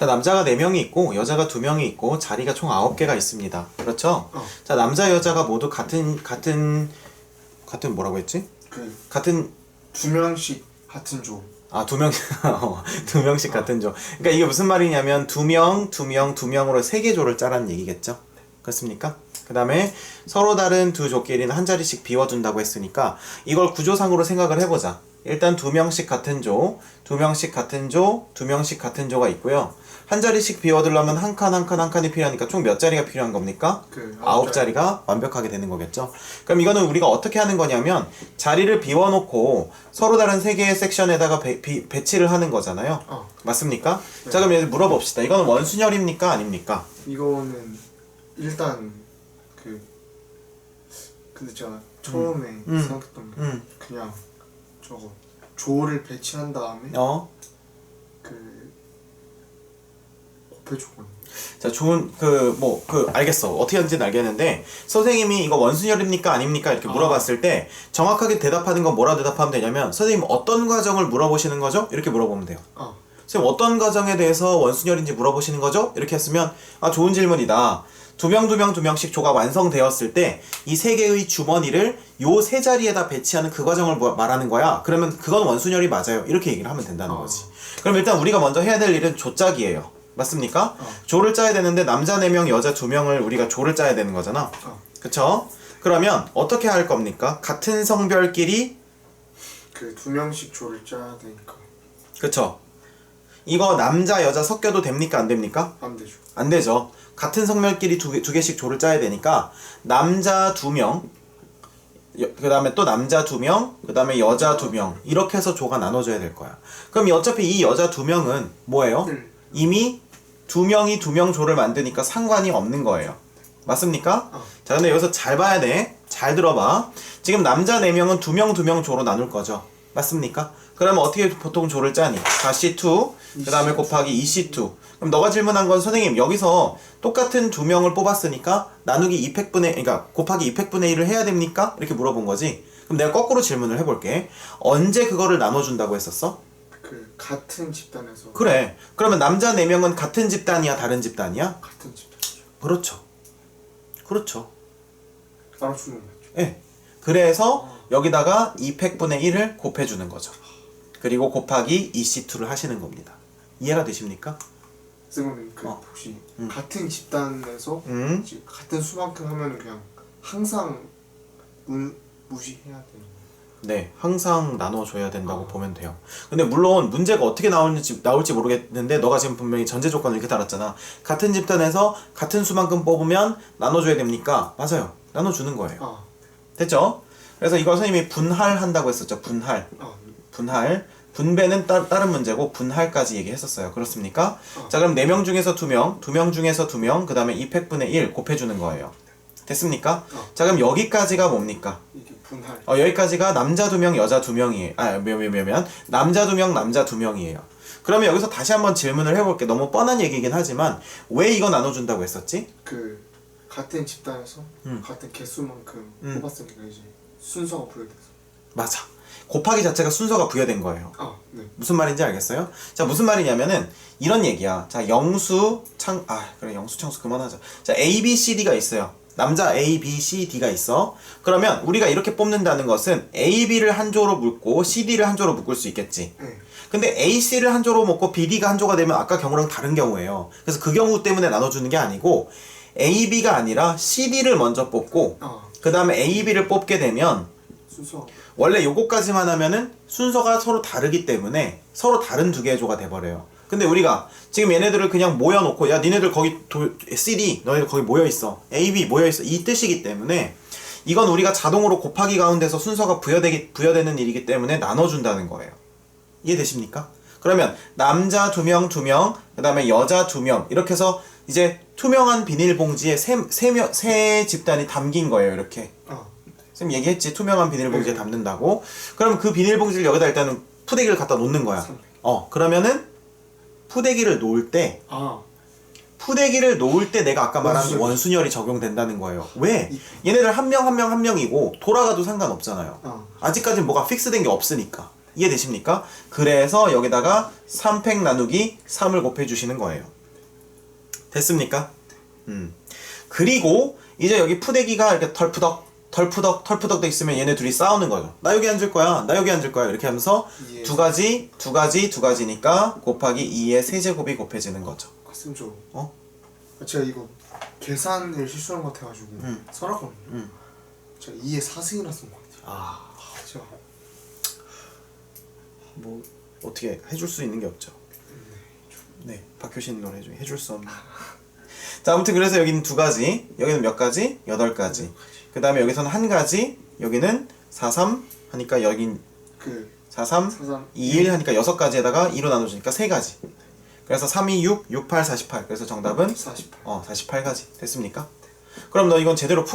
자, 남자가 4명이 있고 여자가 2명이 있고 자리가 총 9개가 있습니다. 그렇죠? 어. 자, 남자 여자가 모두 같은 같은 같은 뭐라고 했지? 그 같은 두 명씩 같은 조. 아, 두 명, 어, 두 명씩 같은 조. 그러니까 이게 무슨 말이냐면 두 명, 두 명, 두 명으로 세 개 조를 짜라는 얘기겠죠? 그렇습니까? 그 다음에 서로 다른 두 조끼리는 한 자리씩 비워둔다고 했으니까 이걸 구조상으로 생각을 해보자. 일단 두 명씩 같은 조, 두 명씩 같은 조, 두 명씩 같은 조가 있고요. 한 자리씩 비워두려면 한 칸, 한 칸, 한 칸이 필요하니까 총 몇 자리가 필요한 겁니까? 그 아홉 자리가 완벽하게 되는 거겠죠. 그럼 이거는 우리가 어떻게 하는 거냐면 자리를 비워놓고 서로 다른 세 개의 섹션에다가 배, 비- 배치를 하는 거잖아요. 어. 맞습니까? 자 그럼 이제 물어봅시다. 이거는 원순열입니까 아닙니까? 이거는 일단 그 근데 제가 처음에 음. 생각했던 게 음. 그냥 저거 조를 배치한 다음에 어. 그 곱해주고 자 좋은 그 뭐 그 알겠어 어떻게 하는지는 알겠는데 선생님이 이거 원순열입니까 아닙니까 이렇게 아. 물어봤을 때 정확하게 대답하는 건 뭐라 대답하면 되냐면 선생님 어떤 과정을 물어보시는 거죠 이렇게 물어보면 돼요. 아 선생님 어떤 과정에 대해서 원순열인지 물어보시는 거죠? 이렇게 했으면 아 좋은 질문이다. 두 명 두 명 두 명씩 조가 완성되었을 때 이 세 개의 주머니를 요 세 자리에다 배치하는 그 과정을 뭐- 말하는 거야. 그러면 그건 원순열이 맞아요. 이렇게 얘기를 하면 된다는 어. 거지. 그럼 일단 우리가 먼저 해야 될 일은 조짝이에요. 맞습니까? 어. 조를 짜야 되는데 남자 4명, 여자 2명을 우리가 조를 짜야 되는 거잖아. 어. 그쵸? 그러면 어떻게 할 겁니까? 같은 성별끼리 그 두 명씩 조를 짜야 되니까 그쵸? 이거 남자 여자 섞여도 됩니까 안 됩니까? 안 되죠. 안 되죠. 같은 성별끼리 두, 개, 두 개씩 조를 짜야 되니까 남자 두 명, 그 다음에 또 남자 두 명, 그 다음에 여자 두 명 이렇게 해서 조가 나눠져야 될 거야. 그럼 이 어차피 이 여자 두 명은 뭐예요? 음. 이미 두 명이 두 명 조를 만드니까 상관이 없는 거예요. 맞습니까? 어. 자, 근데 여기서 잘 봐야 돼. 잘 들어봐. 지금 남자 네명은 두명두명 조로 나눌 거죠. 맞습니까? 그러면 어떻게 보통 조를 짜니? 4C2, 그 다음에 곱하기 2C2. 그럼 너가 질문한 건 선생님, 여기서 똑같은 두 명을 뽑았으니까 나누기 2팩분의, 그러니까 곱하기 2팩분의 1을 해야 됩니까? 이렇게 물어본 거지. 그럼 내가 거꾸로 질문을 해볼게. 언제 그거를 나눠준다고 했었어? 그 같은 집단에서 그래. 그러면 남자 네명은 같은 집단이야, 다른 집단이야? 같은 집단이죠. 그렇죠. 그렇죠. 나눠주는 거죠. 예. 그래서 여기다가 2팩분의 1을 곱해주는 거죠. 그리고 곱하기 2C2를 하시는 겁니다. 이해가 되십니까? 선생님 그 어. 혹시 음. 같은 집단에서 음. 지금 같은 수만큼 하면 그냥 항상 무, 무시해야 되는 네, 항상 나눠줘야 된다고 보면 돼요. 근데 물론 문제가 어떻게 나올지, 나올지 모르겠는데 너가 지금 분명히 전제 조건을 이렇게 달았잖아. 같은 집단에서 같은 수만큼 뽑으면 나눠줘야 됩니까? 맞아요. 나눠주는 거예요. 아, 됐죠? 그래서 이거 선생님이 분할한다고 했었죠. 분할. 아 분할 분배는 따, 다른 문제고 분할까지 얘기했었어요. 그렇습니까? 어. 자 그럼 4명 중에서 2명, 2명 중에서 2명, 그 다음에 2팩분의 1 곱해주는 거예요. 됐습니까? 어. 자 그럼 여기까지가 뭡니까? 이게 분할 어, 여기까지가 남자 2명, 여자 2명이에요. 아, 몇, 몇, 몇, 몇. 남자 2명, 남자 2명이에요. 그러면 여기서 다시 한번 질문을 해볼게. 너무 뻔한 얘기긴 하지만 왜 이거 나눠준다고 했었지? 그 같은 집단에서 음. 같은 개수만큼 음. 뽑았으니까 이제 순서가 부여돼서 맞아. 곱하기 자체가 순서가 부여된 거예요. 아, 네. 무슨 말인지 알겠어요? 자, 무슨 말이냐면은 이런 얘기야. 자, 영수, 창, 아, 그래, 영수, 창수 그만하자. 자, A, B, C, D가 있어요. 남자 A, B, C, D가 있어. 그러면 우리가 이렇게 뽑는다는 것은 A, B를 한 조로 묶고 C, D를 한 조로 묶을 수 있겠지. 네. 근데 A, C를 한 조로 묶고 B, D가 한 조가 되면 아까 경우랑 다른 경우예요. 그래서 그 경우 때문에 나눠주는 게 아니고 A, B가 아니라 C, D를 먼저 뽑고 아, 그 다음에 A, B를 뽑게 되면 순서 원래 요거까지만 하면은 순서가 서로 다르기 때문에 서로 다른 두 개의 조가 돼버려요. 근데 우리가 지금 얘네들을 그냥 모여놓고 야 니네들 거기 도, CD 너희들 거기 모여있어. A, B 모여있어. 이 뜻이기 때문에 이건 우리가 자동으로 곱하기 가운데서 순서가 부여되기, 부여되는 일이기 때문에 나눠준다는 거예요. 이해되십니까? 그러면 남자 두 명, 두 명, 그 다음에 여자 두 명, 이렇게 해서 이제 투명한 비닐봉지에 세, 세, 명, 세 집단이 담긴 거예요, 이렇게. 아, 쌤 얘기했지? 투명한 비닐봉지에 담는다고? 그럼 그 비닐봉지를 여기다 일단은 푸대기를 갖다 놓는 거야. 어 그러면은 푸대기를 놓을 때 아, 푸대기를 놓을 때 내가 아까 말한 원순열. 원순열이 적용된다는 거예요 왜? 얘네들 한 명 한 명 한 명이고 돌아가도 상관없잖아요 아, 아직까지 뭐가 픽스된 게 없으니까 이해되십니까? 그래서 여기다가 3팩 나누기 3을 곱해 주시는 거예요. 됐습니까? 음. 그리고 이제 여기 푸대기가 이렇게 덜푸덕 덜푸덕 덜푸덕 돼 있으면 얘네 둘이 싸우는 거죠. 나 여기 앉을 거야. 나 여기 앉을 거야. 이렇게 하면서 예. 두 가지 두 가지 두 가지니까 곱하기 2의 세제곱이 곱해지는 거죠. 저. 어? 제가 이거 계산을 실수한 것 같아가지고 응. 써놨거든요. 응. 제가 2에 4승이나 쓴 것 같아요. 아, 아, 제가 뭐 어떻게 해줄 수 있는 게 없죠. 네, 박효신 노래 중에 해줄 수 없는. 자, 아무튼 그래서 여기는 두 가지, 여기는 몇 가지? 여덟 가지. 그 다음에 여기서는 한 가지, 여기는 4, 3 하니까 여긴 그 4, 3, 4, 2, 1 하니까 여섯 가지에다가 2로 나눠주니까 세 가지. 그래서 3, 2, 6, 6, 8, 48. 그래서 정답은 48. 어, 48가지. 됐습니까? 그럼 너 이건 제대로 푸